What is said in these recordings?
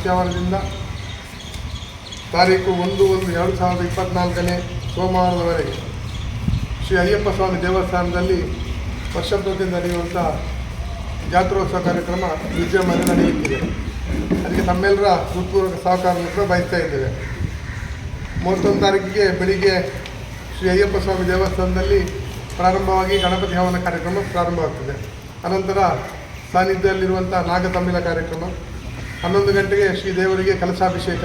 ಮಧ್ಯಾಹ್ನದಿಂದ ತಾರೀಕು ಒಂದು ಒಂದು ಎರಡು ಸಾವಿರದ ಇಪ್ಪತ್ತ್ನಾಲ್ಕನೇ ಸೋಮವಾರದವರೆಗೆ ಶ್ರೀ ಅಯ್ಯಪ್ಪ ಸ್ವಾಮಿ ದೇವಸ್ಥಾನದಲ್ಲಿ ವರ್ಷಪ್ರತಿ ನಡೆಯುವಂಥ ಜಾತ್ರೋತ್ಸವ ಕಾರ್ಯಕ್ರಮ ವಿಜೃಂಭಣೆ ನಡೆಯುತ್ತಿದೆ. ಅದಕ್ಕೆ ತಮ್ಮೆಲ್ಲರ ಹೃತ್ಪೂರ್ವಕ ಸಹಕಾರವನ್ನು ಕೂಡ ಬಯಸ್ತಾ ಇದ್ದೇವೆ. ಮೂವತ್ತೊಂದು ತಾರೀಕಿಗೆ ಬೆಳಿಗ್ಗೆ ಶ್ರೀ ಅಯ್ಯಪ್ಪ ಸ್ವಾಮಿ ದೇವಸ್ಥಾನದಲ್ಲಿ ಪ್ರಾರಂಭವಾಗಿ ಗಣಪತಿ ಹವನ ಕಾರ್ಯಕ್ರಮ ಪ್ರಾರಂಭವಾಗ್ತದೆ. ಅನಂತರ ಸಾನ್ನಿಧ್ಯದಲ್ಲಿರುವಂಥ ನಾಗತಮ್ಮಿಲ ಕಾರ್ಯಕ್ರಮ ಹನ್ನೊಂದು ಗಂಟೆಗೆ ಶ್ರೀ ದೇವರಿಗೆ ಕಲಶಾಭಿಷೇಕ.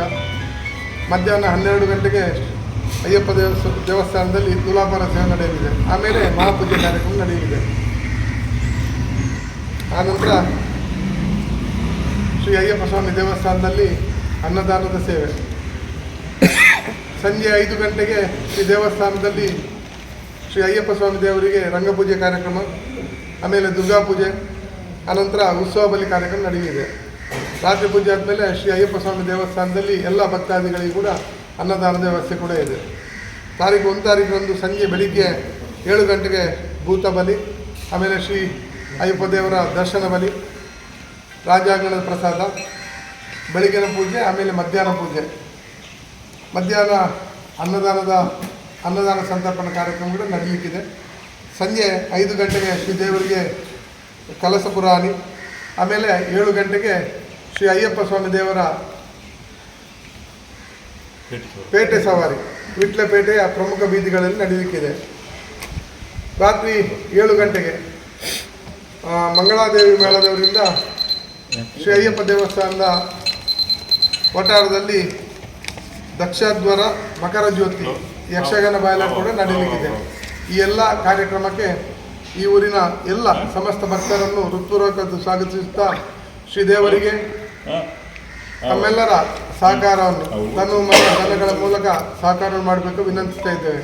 ಮಧ್ಯಾಹ್ನ ಹನ್ನೆರಡು ಗಂಟೆಗೆ ಅಯ್ಯಪ್ಪ ದೇವಸ್ಥ ದೇವಸ್ಥಾನದಲ್ಲಿ ತುಲಾಭಾರ ಸೇವೆ ನಡೆಯಲಿದೆ. ಆಮೇಲೆ ಮಹಾಪೂಜೆ ಕಾರ್ಯಕ್ರಮ ನಡೆಯಲಿದೆ. ಆನಂತರ ಶ್ರೀ ಅಯ್ಯಪ್ಪ ಸ್ವಾಮಿ ದೇವಸ್ಥಾನದಲ್ಲಿ ಅನ್ನದಾನದ ಸೇವೆ. ಸಂಜೆ ಐದು ಗಂಟೆಗೆ ಶ್ರೀ ದೇವಸ್ಥಾನದಲ್ಲಿ ಶ್ರೀ ಅಯ್ಯಪ್ಪ ಸ್ವಾಮಿ ದೇವರಿಗೆ ರಂಗಪೂಜೆ ಕಾರ್ಯಕ್ರಮ, ಆಮೇಲೆ ದುರ್ಗಾ ಪೂಜೆ ಅನಂತರ ಉತ್ಸವ ಬಲಿ ಕಾರ್ಯಕ್ರಮ ನಡೆಯಲಿದೆ. ರಾತ್ರಿ ಪೂಜೆ ಆದಮೇಲೆ ಶ್ರೀ ಅಯ್ಯಪ್ಪ ಸ್ವಾಮಿ ದೇವಸ್ಥಾನದಲ್ಲಿ ಎಲ್ಲ ಭಕ್ತಾದಿಗಳಿಗೆ ಕೂಡ ಅನ್ನದಾನದ ವ್ಯವಸ್ಥೆ ಕೂಡ ಇದೆ. ತಾರೀಕು ಒಂದು ತಾರೀಕರಂದು ಸಂಜೆ ಬೆಳಿಗ್ಗೆ ಏಳು ಗಂಟೆಗೆ ಭೂತ ಬಲಿ, ಆಮೇಲೆ ಶ್ರೀ ಅಯ್ಯಪ್ಪ ದೇವರ ದರ್ಶನ ಬಲಿ, ರಾಜಾಂಗಣದ ಪ್ರಸಾದ, ಬೆಳಗಿನ ಪೂಜೆ, ಆಮೇಲೆ ಮಧ್ಯಾಹ್ನ ಪೂಜೆ. ಮಧ್ಯಾಹ್ನ ಅನ್ನದಾನದ, ಅನ್ನದಾನ ಸಂತರ್ಪಣ ಕಾರ್ಯಕ್ರಮ ಕೂಡ ನಡೆಯುತ್ತಿದೆ ಸಂಜೆ ಐದು ಗಂಟೆಗೆ ಶ್ರೀ ದೇವರಿಗೆ ಕಲಸ ಪುರಾಣಿ, ಆಮೇಲೆ ಏಳು ಗಂಟೆಗೆ ಶ್ರೀ ಅಯ್ಯಪ್ಪ ಸ್ವಾಮಿ ದೇವರ ಪೇಟೆ ಸವಾರಿ ವಿಟ್ಲಪೇಟೆಯ ಪ್ರಮುಖ ಬೀದಿಗಳಲ್ಲಿ ನಡೆಯಲಿಕ್ಕಿದೆ ರಾತ್ರಿ ಏಳು ಗಂಟೆಗೆ ಮಂಗಳಾದೇವಿ ಮೇಳದವರಿಂದ ಶ್ರೀ ಅಯ್ಯಪ್ಪ ದೇವಸ್ಥಾನದ ವಟಾರದಲ್ಲಿ ದಕ್ಷಾದ್ವರ ಮಕರ ಜ್ಯೋತಿ ಯಕ್ಷಗಾನ ಬಾಯಲ ಕೂಡ ನಡೆಯಲಿಕ್ಕಿದೆ. ಈ ಎಲ್ಲ ಕಾರ್ಯಕ್ರಮಕ್ಕೆ ಈ ಊರಿನ ಎಲ್ಲ ಸಮಸ್ತ ಭಕ್ತರನ್ನು ಹೃತ್ಪೂರ್ವಕ ಸ್ವಾಗತಿಸುತ್ತಾ ಶ್ರೀದೇವರಿಗೆ ತಮ್ಮೆಲ್ಲರ ಸಹಕಾರವನ್ನು ತನ್ನ ಮನ ಮೂಲಕ ಸಹಕಾರ ಮಾಡಬೇಕು ವಿನಂತಿಸ್ತಾ ಇದ್ದೇವೆ.